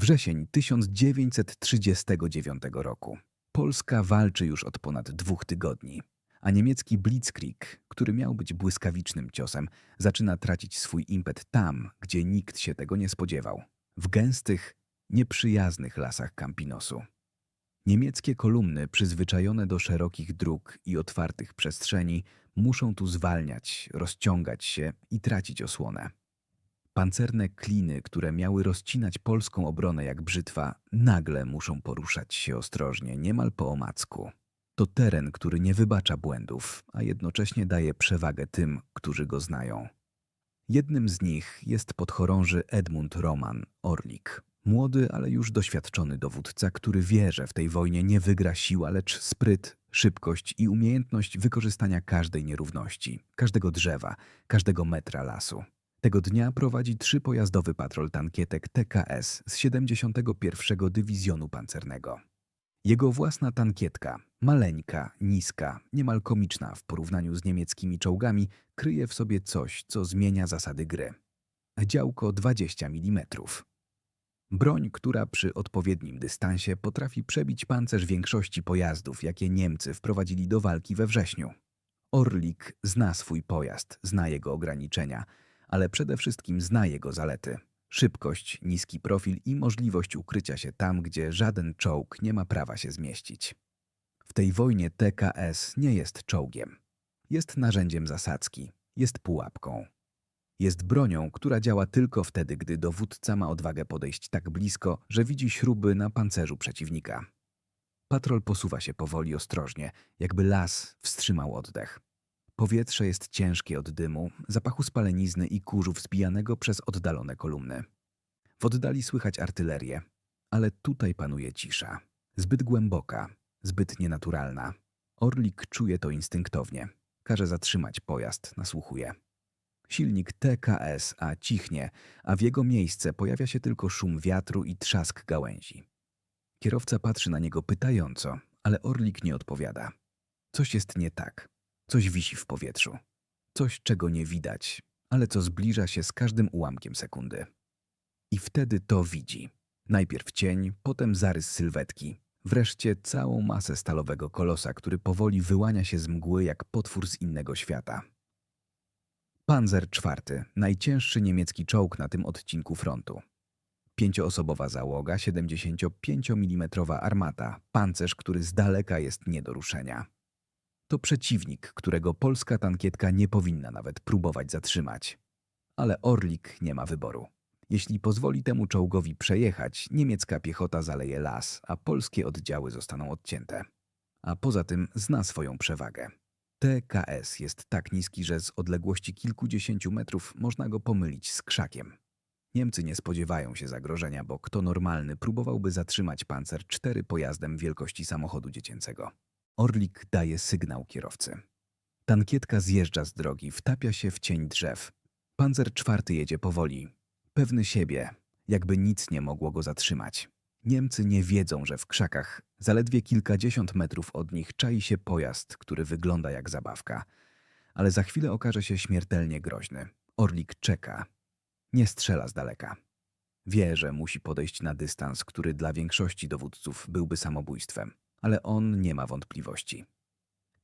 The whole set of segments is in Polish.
Wrzesień 1939 roku. Polska walczy już od ponad dwóch tygodni, a niemiecki Blitzkrieg, który miał być błyskawicznym ciosem, zaczyna tracić swój impet tam, gdzie nikt się tego nie spodziewał. W gęstych, nieprzyjaznych lasach Campinosu. Niemieckie kolumny, przyzwyczajone do szerokich dróg i otwartych przestrzeni, muszą tu zwalniać, rozciągać się i tracić osłonę. Pancerne kliny, które miały rozcinać polską obronę jak brzytwa, nagle muszą poruszać się ostrożnie, niemal po omacku. To teren, który nie wybacza błędów, a jednocześnie daje przewagę tym, którzy go znają. Jednym z nich jest podchorąży Edmund Roman, Orlik. Młody, ale już doświadczony dowódca, który wie, że w tej wojnie nie wygra siła, lecz spryt, szybkość i umiejętność wykorzystania każdej nierówności, każdego drzewa, każdego metra lasu. Tego dnia prowadzi trzypojazdowy patrol tankietek TKS z 71. Dywizjonu Pancernego. Jego własna tankietka, maleńka, niska, niemal komiczna w porównaniu z niemieckimi czołgami, kryje w sobie coś, co zmienia zasady gry. Działko 20 mm. Broń, która przy odpowiednim dystansie potrafi przebić pancerz większości pojazdów, jakie Niemcy wprowadzili do walki we wrześniu. Orlik zna swój pojazd, zna jego ograniczenia, ale przede wszystkim zna jego zalety. Szybkość, niski profil i możliwość ukrycia się tam, gdzie żaden czołg nie ma prawa się zmieścić. W tej wojnie TKS nie jest czołgiem. Jest narzędziem zasadzki, jest pułapką. Jest bronią, która działa tylko wtedy, gdy dowódca ma odwagę podejść tak blisko, że widzi śruby na pancerzu przeciwnika. Patrol posuwa się powoli, ostrożnie, jakby las wstrzymał oddech. Powietrze jest ciężkie od dymu, zapachu spalenizny i kurzu wzbijanego przez oddalone kolumny. W oddali słychać artylerię, ale tutaj panuje cisza. Zbyt głęboka, zbyt nienaturalna. Orlik czuje to instynktownie. Każe zatrzymać pojazd, nasłuchuje. Silnik TKS, a cichnie, a w jego miejsce pojawia się tylko szum wiatru i trzask gałęzi. Kierowca patrzy na niego pytająco, ale Orlik nie odpowiada. Coś jest nie tak. Coś wisi w powietrzu. Coś, czego nie widać, ale co zbliża się z każdym ułamkiem sekundy. I wtedy to widzi. Najpierw cień, potem zarys sylwetki, wreszcie całą masę stalowego kolosa, który powoli wyłania się z mgły jak potwór z innego świata. Panzer IV, najcięższy niemiecki czołg na tym odcinku frontu. Pięcioosobowa załoga, 75 mm armata, pancerz, który z daleka jest nie do ruszenia. To przeciwnik, którego polska tankietka nie powinna nawet próbować zatrzymać. Ale Orlik nie ma wyboru. Jeśli pozwoli temu czołgowi przejechać, niemiecka piechota zaleje las, a polskie oddziały zostaną odcięte. A poza tym zna swoją przewagę. TKS jest tak niski, że z odległości kilkudziesięciu metrów można go pomylić z krzakiem. Niemcy nie spodziewają się zagrożenia, bo kto normalny próbowałby zatrzymać pancer cztery pojazdem wielkości samochodu dziecięcego. Orlik daje sygnał kierowcy. Tankietka zjeżdża z drogi, wtapia się w cień drzew. Panzer czwarty jedzie powoli, pewny siebie, jakby nic nie mogło go zatrzymać. Niemcy nie wiedzą, że w krzakach, zaledwie kilkadziesiąt metrów od nich, czai się pojazd, który wygląda jak zabawka. Ale za chwilę okaże się śmiertelnie groźny. Orlik czeka. Nie strzela z daleka. Wie, że musi podejść na dystans, który dla większości dowódców byłby samobójstwem ale on nie ma wątpliwości.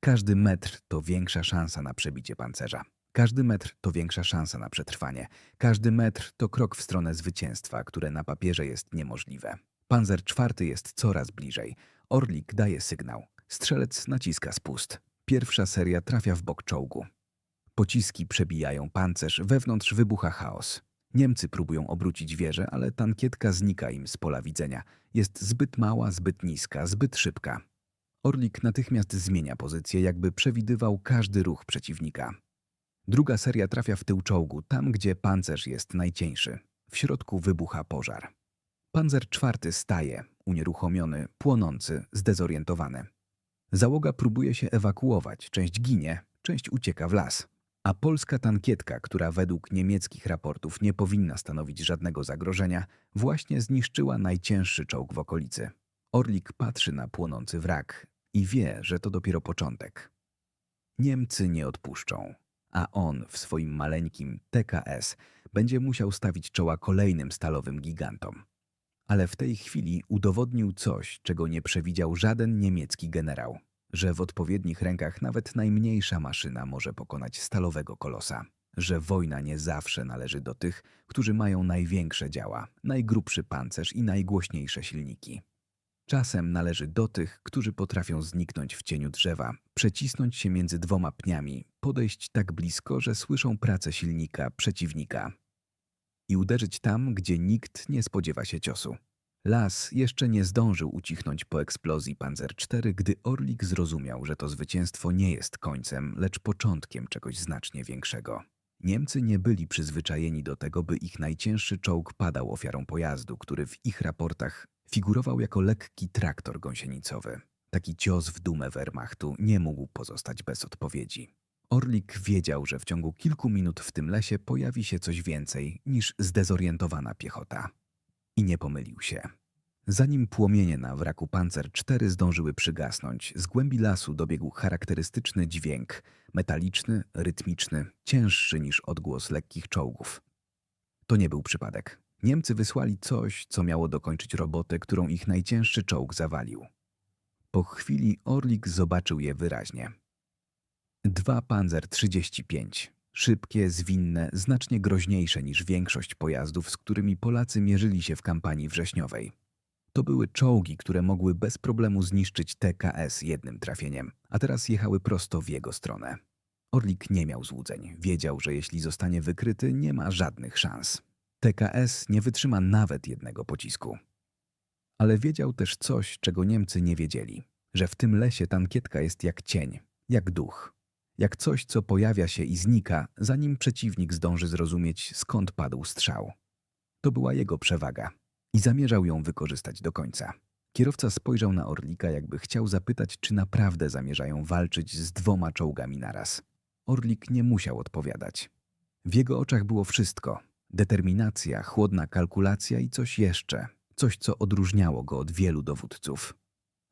Każdy metr to większa szansa na przebicie pancerza. Każdy metr to większa szansa na przetrwanie. Każdy metr to krok w stronę zwycięstwa, które na papierze jest niemożliwe. Panzer czwarty jest coraz bliżej. Orlik daje sygnał. Strzelec naciska spust. Pierwsza seria trafia w bok czołgu. Pociski przebijają pancerz, wewnątrz wybucha chaos. Niemcy próbują obrócić wieżę, ale tankietka znika im z pola widzenia. Jest zbyt mała, zbyt niska, zbyt szybka. Orlik natychmiast zmienia pozycję, jakby przewidywał każdy ruch przeciwnika. Druga seria trafia w tył czołgu, tam gdzie pancerz jest najcieńszy. W środku wybucha pożar. Panzer czwarty staje, unieruchomiony, płonący, zdezorientowany. Załoga próbuje się ewakuować, część ginie, część ucieka w las. A polska tankietka, która według niemieckich raportów nie powinna stanowić żadnego zagrożenia, właśnie zniszczyła najcięższy czołg w okolicy. Orlik patrzy na płonący wrak i wie, że to dopiero początek. Niemcy nie odpuszczą, a on w swoim maleńkim TKS będzie musiał stawić czoła kolejnym stalowym gigantom. Ale w tej chwili udowodnił coś, czego nie przewidział żaden niemiecki generał, że w odpowiednich rękach nawet najmniejsza maszyna może pokonać stalowego kolosa, że wojna nie zawsze należy do tych, którzy mają największe działa, najgrubszy pancerz i najgłośniejsze silniki. Czasem należy do tych, którzy potrafią zniknąć w cieniu drzewa, przecisnąć się między dwoma pniami, podejść tak blisko, że słyszą pracę silnika przeciwnika i uderzyć tam, gdzie nikt nie spodziewa się ciosu. Las jeszcze nie zdążył ucichnąć po eksplozji Panzer IV, gdy Orlik zrozumiał, że to zwycięstwo nie jest końcem, lecz początkiem czegoś znacznie większego. Niemcy nie byli przyzwyczajeni do tego, by ich najcięższy czołg padał ofiarą pojazdu, który w ich raportach figurował jako lekki traktor gąsienicowy. Taki cios w dumę Wehrmachtu nie mógł pozostać bez odpowiedzi. Orlik wiedział, że w ciągu kilku minut w tym lesie pojawi się coś więcej niż zdezorientowana piechota. I nie pomylił się. Zanim płomienie na wraku Panzer IV zdążyły przygasnąć, z głębi lasu dobiegł charakterystyczny dźwięk, metaliczny, rytmiczny, cięższy niż odgłos lekkich czołgów. To nie był przypadek. Niemcy wysłali coś, co miało dokończyć robotę, którą ich najcięższy czołg zawalił. Po chwili Orlik zobaczył je wyraźnie. Dwa Panzer 35. Szybkie, zwinne, znacznie groźniejsze niż większość pojazdów, z którymi Polacy mierzyli się w kampanii wrześniowej. To były czołgi, które mogły bez problemu zniszczyć TKS jednym trafieniem, a teraz jechały prosto w jego stronę. Orlik nie miał złudzeń. Wiedział, że jeśli zostanie wykryty, nie ma żadnych szans. TKS nie wytrzyma nawet jednego pocisku. Ale wiedział też coś, czego Niemcy nie wiedzieli, że w tym lesie tankietka jest jak cień, jak duch, jak coś, co pojawia się i znika, zanim przeciwnik zdąży zrozumieć, skąd padł strzał. To była jego przewaga i zamierzał ją wykorzystać do końca. Kierowca spojrzał na Orlika, jakby chciał zapytać, czy naprawdę zamierzają walczyć z dwoma czołgami naraz. Orlik nie musiał odpowiadać. W jego oczach było wszystko: determinacja, chłodna kalkulacja i coś jeszcze, coś, co odróżniało go od wielu dowódców.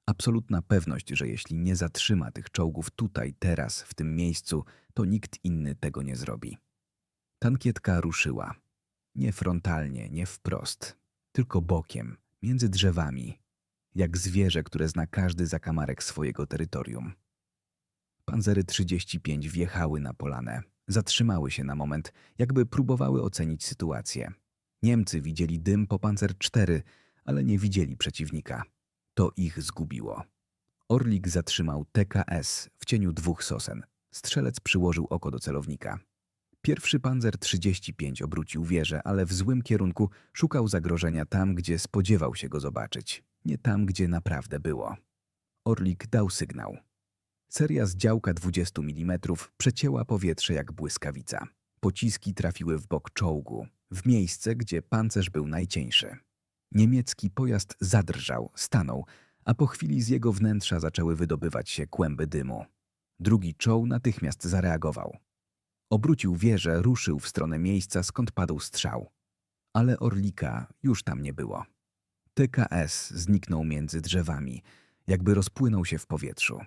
Absolutna pewność, że jeśli nie zatrzyma tych czołgów tutaj, teraz, w tym miejscu, to nikt inny tego nie zrobi. Tankietka ruszyła. Nie frontalnie, nie wprost, tylko bokiem, między drzewami, jak zwierzę, które zna każdy zakamarek swojego terytorium. Panzery 35 wjechały na polanę. Zatrzymały się na moment, jakby próbowały ocenić sytuację. Niemcy widzieli dym po Panzer 4, ale nie widzieli przeciwnika. To ich zgubiło. Orlik zatrzymał TKS w cieniu dwóch sosen. Strzelec przyłożył oko do celownika. Pierwszy panzer 35 obrócił wieżę, ale w złym kierunku szukał zagrożenia tam, gdzie spodziewał się go zobaczyć, nie tam, gdzie naprawdę było. Orlik dał sygnał. Seria z działka 20 mm przecięła powietrze jak błyskawica. Pociski trafiły w bok czołgu, w miejsce, gdzie pancerz był najcieńszy. Niemiecki pojazd zadrżał, stanął, a po chwili z jego wnętrza zaczęły wydobywać się kłęby dymu. Drugi czoł natychmiast zareagował. Obrócił wieżę, ruszył w stronę miejsca, skąd padł strzał. Ale Orlika już tam nie było. TKS zniknął między drzewami, jakby rozpłynął się w powietrzu.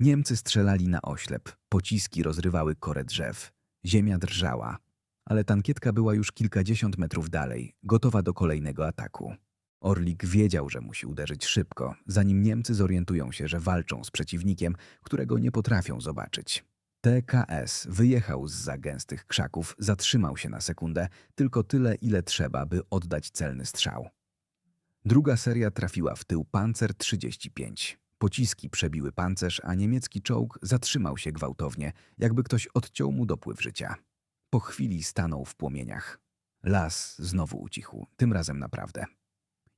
Niemcy strzelali na oślep, pociski rozrywały korę drzew. Ziemia drżała, ale tankietka była już kilkadziesiąt metrów dalej, gotowa do kolejnego ataku. Orlik wiedział, że musi uderzyć szybko, zanim Niemcy zorientują się, że walczą z przeciwnikiem, którego nie potrafią zobaczyć. TKS wyjechał z za gęstych krzaków, zatrzymał się na sekundę, tylko tyle, ile trzeba, by oddać celny strzał. Druga seria trafiła w tył Panzer 35. Pociski przebiły pancerz, a niemiecki czołg zatrzymał się gwałtownie, jakby ktoś odciął mu dopływ życia. Po chwili stanął w płomieniach. Las znowu ucichł, tym razem naprawdę.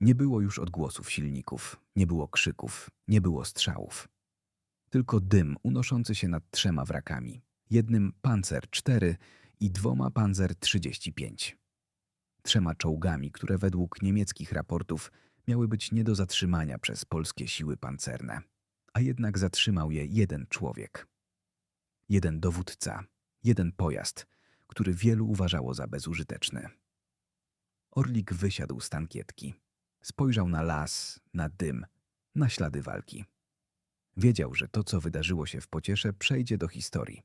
Nie było już odgłosów silników, nie było krzyków, nie było strzałów. Tylko dym unoszący się nad trzema wrakami. Jednym Panzer 4 i dwoma Panzer 35. Trzema czołgami, które według niemieckich raportów miały być nie do zatrzymania przez polskie siły pancerne. A jednak zatrzymał je jeden człowiek. Jeden dowódca, jeden pojazd, który wielu uważało za bezużyteczny. Orlik wysiadł z tankietki. Spojrzał na las, na dym, na ślady walki. Wiedział, że to, co wydarzyło się w pociesze, przejdzie do historii.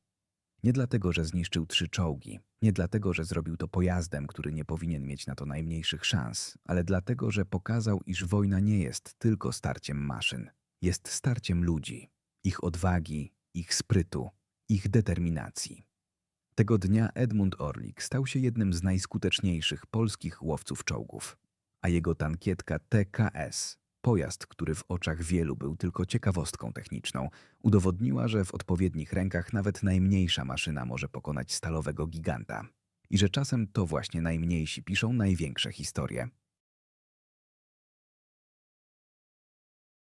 Nie dlatego, że zniszczył trzy czołgi, nie dlatego, że zrobił to pojazdem, który nie powinien mieć na to najmniejszych szans, ale dlatego, że pokazał, iż wojna nie jest tylko starciem maszyn. Jest starciem ludzi, ich odwagi, ich sprytu, ich determinacji. Tego dnia Edmund Orlik stał się jednym z najskuteczniejszych polskich łowców czołgów, a jego tankietka TKS, pojazd, który w oczach wielu był tylko ciekawostką techniczną, udowodniła, że w odpowiednich rękach nawet najmniejsza maszyna może pokonać stalowego giganta. I że czasem to właśnie najmniejsi piszą największe historie.